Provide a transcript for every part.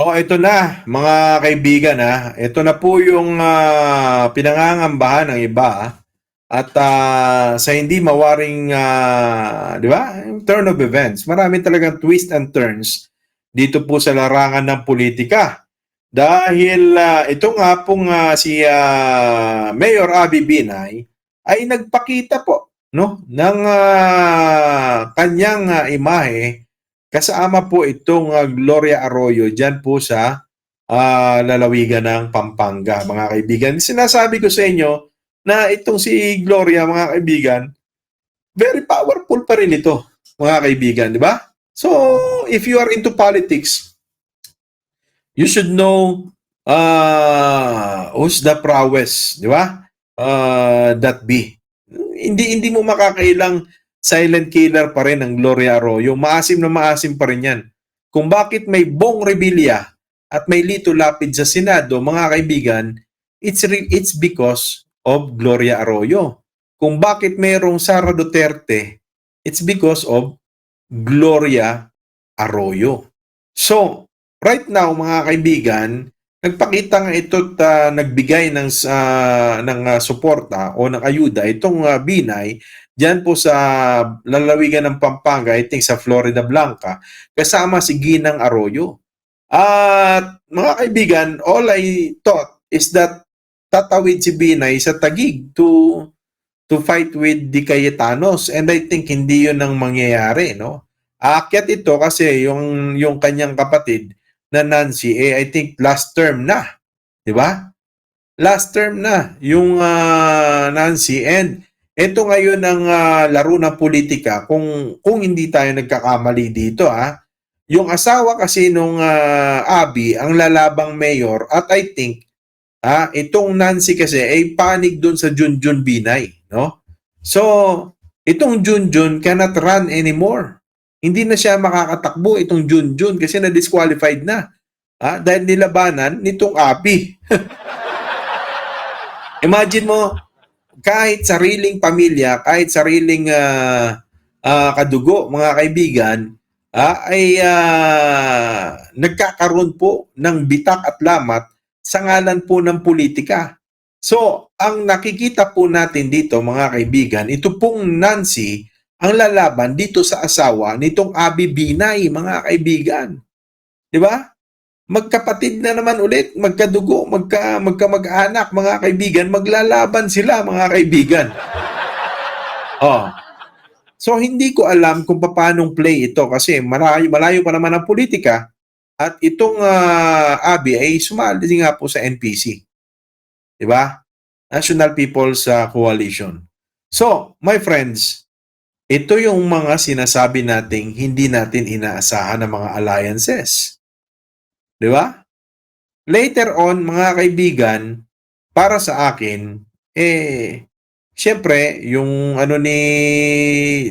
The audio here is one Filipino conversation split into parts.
Oh, ito na, mga kaibigan ha. Ito na po yung ah, pinangangambahan ng iba. At ah, sa hindi mawaring, ah, di ba, turn of events, marami talagang twist and turns dito po sa larangan ng politika. Dahil ah, ito nga pong ah, si ah, Mayor Abby Binay ay nagpakita po no ng ah, kanyang ah, imahe Kasama po itong uh, Gloria Arroyo dyan po sa ah, lalawigan ng Pampanga, mga kaibigan. Sinasabi ko sa inyo na itong si Gloria, mga kaibigan, very powerful pa rin ito, mga kaibigan, di ba? So, if you are into politics, you should know uh, who's the prowess, di ba? Uh, that be. Hindi hindi mo makakailang silent killer pa rin ang Gloria Arroyo. Maasim na maasim pa rin yan. Kung bakit may Bong Revilla at may Lito Lapid sa Senado, mga kaibigan, it's, it's because of Gloria Arroyo. Kung bakit mayroong Sara Duterte, it's because of Gloria Arroyo. So, right now, mga kaibigan, nagpakita nga ito at ah, nagbigay ng, ah, ng ah, suporta o ng ayuda itong ah, Binay Diyan po sa lalawigan ng Pampanga, I think sa Florida Blanca, kasama si Ginang Arroyo. At mga kaibigan, all I thought is that tatawid si Binay sa Tagig to to fight with the Cayetanos and I think hindi yun ang mangyayari, no? Aakyat ito kasi yung yung kanyang kapatid na Nancy eh I think last term na, 'di ba? Last term na yung ah, Nancy and ito ngayon ang ah, laro ng politika kung kung hindi tayo nagkakamali dito ha. Yung asawa kasi nung ah, Abby ang lalabang mayor at I think ah itong Nancy kasi ay panig doon sa Junjun Binay, no? So, itong Junjun cannot run anymore. Hindi na siya makakatakbo itong Junjun kasi na-disqualified na. Ah, dahil nilabanan nitong Abby. Imagine mo, kahit sariling pamilya, kahit sariling ah, ah, kadugo, mga kaibigan, ah, ay ah, nagkakaroon po ng bitak at lamat sa ngalan po ng politika. So, ang nakikita po natin dito, mga kaibigan, ito pong Nancy, ang lalaban dito sa asawa nitong Abi Binay, mga kaibigan. Di ba? Magkapatid na naman ulit, magkadugo, magka, magkamag-anak, mga kaibigan, maglalaban sila, mga kaibigan. Oh. So, hindi ko alam kung paano play ito kasi malayo, malayo pa naman ang politika at itong ah, Abi ay sumali nga po sa NPC. Di ba? National People's ah, Coalition. So, my friends, ito yung mga sinasabi nating hindi natin inaasahan ng mga alliances. Di ba? Later on, mga kaibigan, para sa akin, eh, syempre, yung ano ni,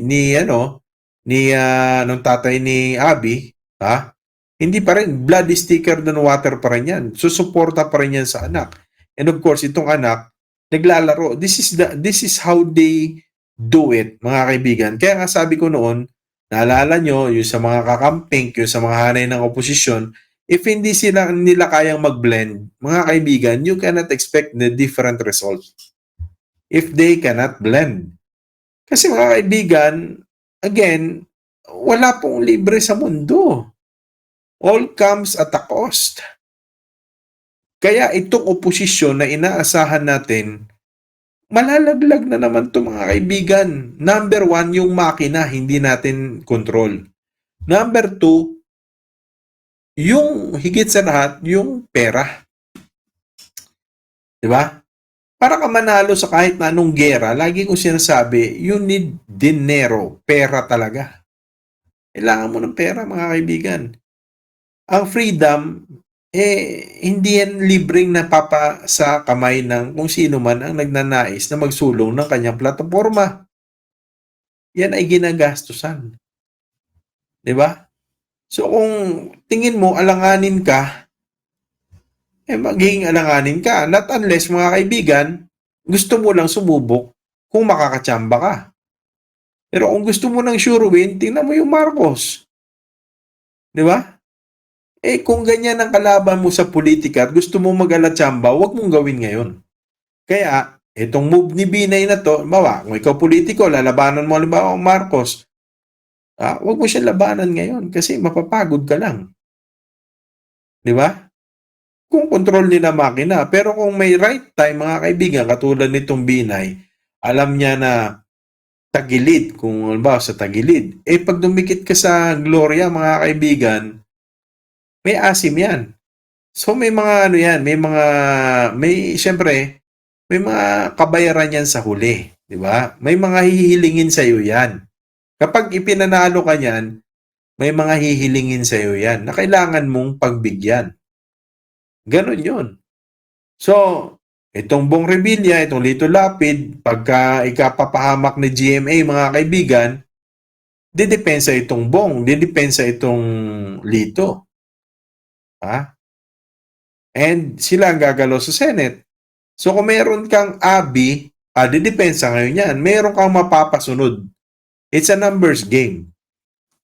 ni ano, ni, ah, nung tatay ni Abby, ha? Hindi pa rin, blood sticker ng water pa rin yan. Susuporta pa rin yan sa anak. And of course, itong anak, naglalaro. This is the, this is how they do it, mga kaibigan. Kaya nga sabi ko noon, naalala nyo, yung sa mga kakamping, yung sa mga hanay ng oposisyon, if hindi sila nila kayang mag-blend, mga kaibigan, you cannot expect the different result if they cannot blend. Kasi mga kaibigan, again, wala pong libre sa mundo. All comes at a cost. Kaya itong oposisyon na inaasahan natin, malalaglag na naman to mga kaibigan. Number one, yung makina, hindi natin control. Number two, yung higit sa lahat, yung pera. 'Di ba? Para ka manalo sa kahit na anong gera, lagi ko sinasabi, you need dinero, pera talaga. Kailangan mo ng pera, mga kaibigan. Ang freedom, eh, hindi yan libreng napapa sa kamay ng kung sino man ang nagnanais na magsulong ng kanyang plataforma. Yan ay ginagastusan. 'Di ba? So kung tingin mo alanganin ka, eh magiging alanganin ka. Not unless mga kaibigan, gusto mo lang sumubok kung makakatsamba ka. Pero kung gusto mo ng sure win, tingnan mo yung Marcos. Di ba? Eh kung ganyan ang kalaban mo sa politika at gusto mo mag-alatsamba, huwag mong gawin ngayon. Kaya, itong move ni Binay na to, bawa, kung ikaw politiko, lalabanan mo halimbawa ang Marcos, ah, huwag mo siya labanan ngayon kasi mapapagod ka lang. Di ba? Kung control nila makina. Pero kung may right time, mga kaibigan, katulad nitong Binay, alam niya na tagilid, kung halimbawa sa tagilid, eh pag dumikit ka sa Gloria, mga kaibigan, may asim yan. So may mga ano yan, may mga, may, syempre, may mga kabayaran yan sa huli. Di ba? May mga hihilingin sa iyo yan. Kapag ipinanalo ka niyan, may mga hihilingin sa iyo yan na kailangan mong pagbigyan. Ganon yun. So, itong Bong Revilla, itong Lito Lapid, pagka ikapapahamak ni GMA, mga kaibigan, didepensa itong Bong, didepensa itong Lito. Ha? And sila ang gagalaw sa Senate. So kung meron kang abi, ah, didepensa ngayon yan. Meron kang mapapasunod. It's a numbers game.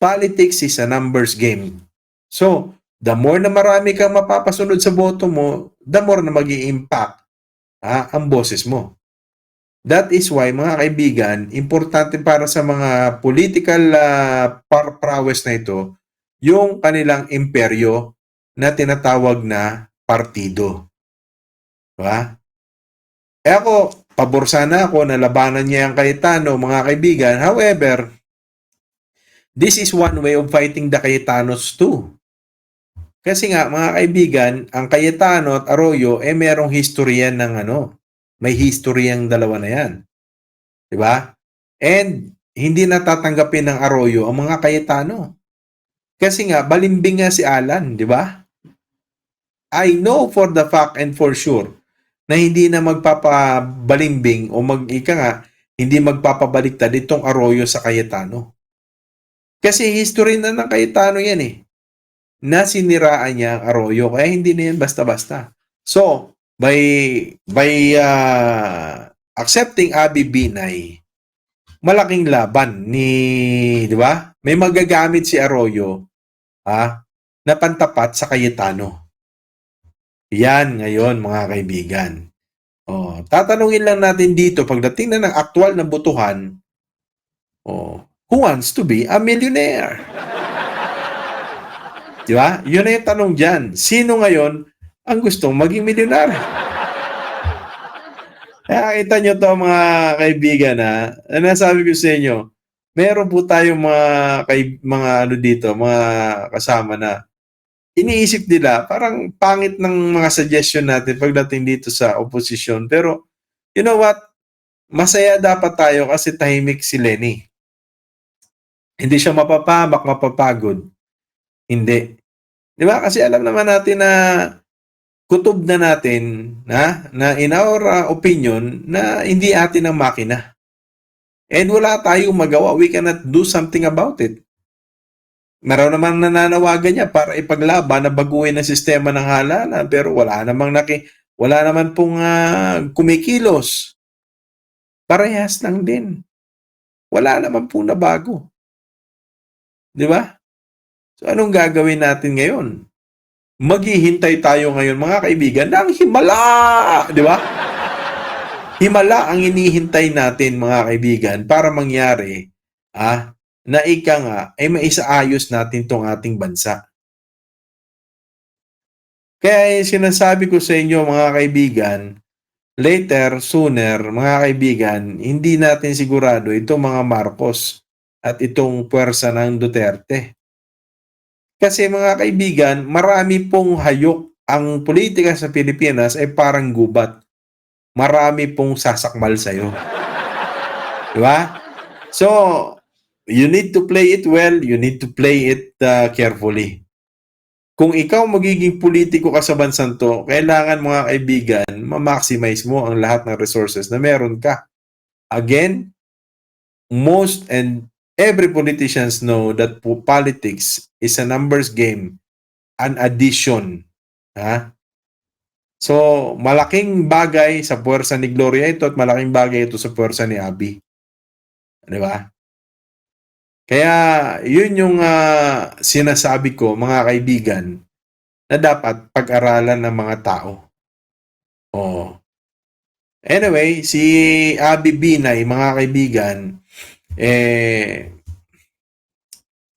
Politics is a numbers game. So, the more na marami kang mapapasunod sa boto mo, the more na mag impact ah, ang boses mo. That is why, mga kaibigan, importante para sa mga political uh, prowess na ito, yung kanilang imperyo na tinatawag na partido. Diba? Eh ako, pabor sana ako na labanan niya ang Cayetano, mga kaibigan. However, this is one way of fighting the Cayetanos too. Kasi nga, mga kaibigan, ang Cayetano at Arroyo, eh merong history yan ng ano, may history ang dalawa na yan. Diba? And hindi natatanggapin ng Arroyo ang mga Cayetano. Kasi nga, balimbing nga si Alan, di ba? I know for the fact and for sure na hindi na magpapabalimbing o mag ika nga, hindi magpapabaliktad itong Arroyo sa Cayetano. Kasi history na ng Cayetano yan eh. Na siniraan niya ang Arroyo kaya hindi na yan basta-basta. So, by by uh, accepting Abi Binay, malaking laban ni, di ba? May magagamit si Arroyo ha, na pantapat sa Cayetano. Yan ngayon mga kaibigan. Oh, tatanungin lang natin dito pagdating na ng aktual na butuhan, oh, who wants to be a millionaire? Di ba? Yun na yung tanong dyan. Sino ngayon ang gustong maging milyonaryo? Kaya kita nyo to mga kaibigan ha. Ano sabi ko sa inyo? Meron po tayong mga, kay, mga ano dito, mga kasama na iniisip nila, parang pangit ng mga suggestion natin pagdating dito sa opposition. Pero, you know what? Masaya dapat tayo kasi tahimik si Lenny. Hindi siya mapapamak, mapapagod. Hindi. Di ba? Kasi alam naman natin na kutob na natin na, na in our uh, opinion na hindi atin ang makina. And wala tayong magawa. We cannot do something about it. Meron naman nananawagan niya para ipaglaban na baguhin ang sistema ng halalan pero wala namang naki wala naman pong uh, kumikilos. Parehas lang din. Wala naman po na bago. 'Di ba? So anong gagawin natin ngayon? Maghihintay tayo ngayon mga kaibigan ng himala, 'di ba? Himala ang inihintay natin mga kaibigan para mangyari ah, na ika nga ay maisaayos natin tong ating bansa. Kaya sinasabi ko sa inyo mga kaibigan, later, sooner, mga kaibigan, hindi natin sigurado itong mga Marcos at itong puwersa ng Duterte. Kasi mga kaibigan, marami pong hayok ang politika sa Pilipinas ay parang gubat. Marami pong sasakmal sa'yo. Di ba? So, you need to play it well, you need to play it uh, carefully. Kung ikaw magiging politiko ka sa bansang to, kailangan mga kaibigan, ma-maximize mo ang lahat ng resources na meron ka. Again, most and every politicians know that politics is a numbers game, an addition. Ha? So, malaking bagay sa puwersa ni Gloria ito at malaking bagay ito sa puwersa ni Abby. Di ba? Kaya, yun yung uh, sinasabi ko, mga kaibigan, na dapat pag-aralan ng mga tao. Oh. Anyway, si Abby Binay, mga kaibigan, eh,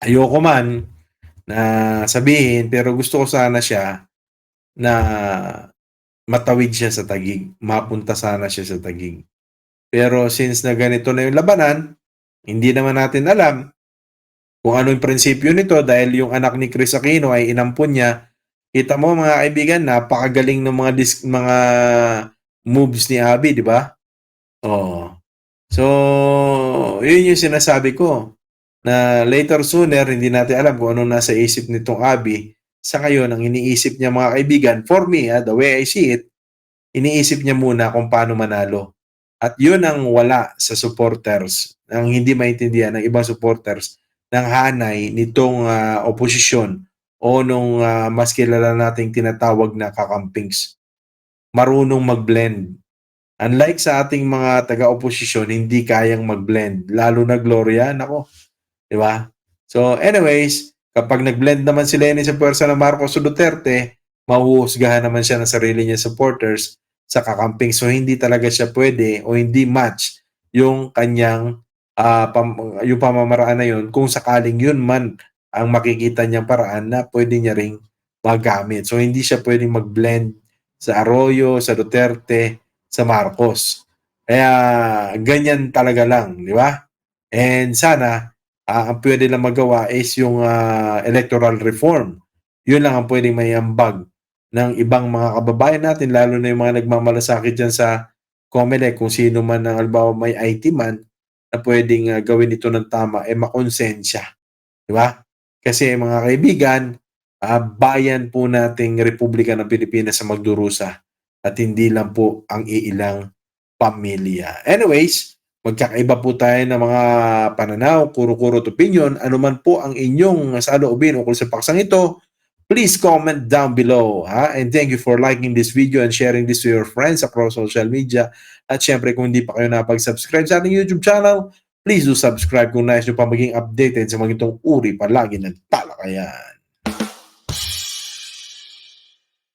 ayoko man na sabihin, pero gusto ko sana siya na matawid siya sa tagig. Mapunta sana siya sa tagig. Pero since na ganito na yung labanan, hindi naman natin alam kung ano yung prinsipyo nito dahil yung anak ni Chris Aquino ay inampun niya. Kita mo mga kaibigan, napakagaling ng mga dis- mga moves ni Abby, di ba? Oh. So, yun yung sinasabi ko na later sooner, hindi natin alam kung ano nasa isip nitong Abby. Sa ngayon, ang iniisip niya mga kaibigan, for me, ah, the way I see it, iniisip niya muna kung paano manalo. At yun ang wala sa supporters, ang hindi maintindihan ng ibang supporters ng hanay nitong ah, oposisyon o nung ah, mas kilala nating tinatawag na kakampings. Marunong mag-blend. Unlike sa ating mga taga-oposisyon, hindi kayang mag-blend. Lalo na Gloria, nako. Di ba? So anyways, kapag nag-blend naman si Lenny sa pwersa ng Marcos Duterte, mahuhusgahan naman siya ng sarili niya supporters sa kakamping. So hindi talaga siya pwede o hindi match yung kanyang ah, pam- yung pamamaraan na yun kung sakaling yun man ang makikita niyang paraan na pwede niya ring magamit. So hindi siya pwedeng mag-blend sa Arroyo, sa Duterte, sa Marcos. Kaya ganyan talaga lang, di ba? And sana ah, ang pwede lang magawa is yung ah, electoral reform. Yun lang ang pwedeng may ambag ng ibang mga kababayan natin, lalo na yung mga nagmamalasakit dyan sa COMELEC, kung sino man ang albawa may IT man, na pwedeng ah, gawin ito ng tama, eh makonsensya. Di ba? Kasi mga kaibigan, ah, bayan po nating Republika ng Pilipinas sa magdurusa at hindi lang po ang iilang pamilya. Anyways, magkakaiba po tayo ng mga pananaw, kuro-kuro opinion, ano man po ang inyong saloobin ukol sa paksang ito, please comment down below. Ha? And thank you for liking this video and sharing this to your friends across social media. At syempre, kung hindi pa kayo napag-subscribe sa ating YouTube channel, please do subscribe kung nais nyo pa maging updated sa mga itong uri palagi ng talakayan.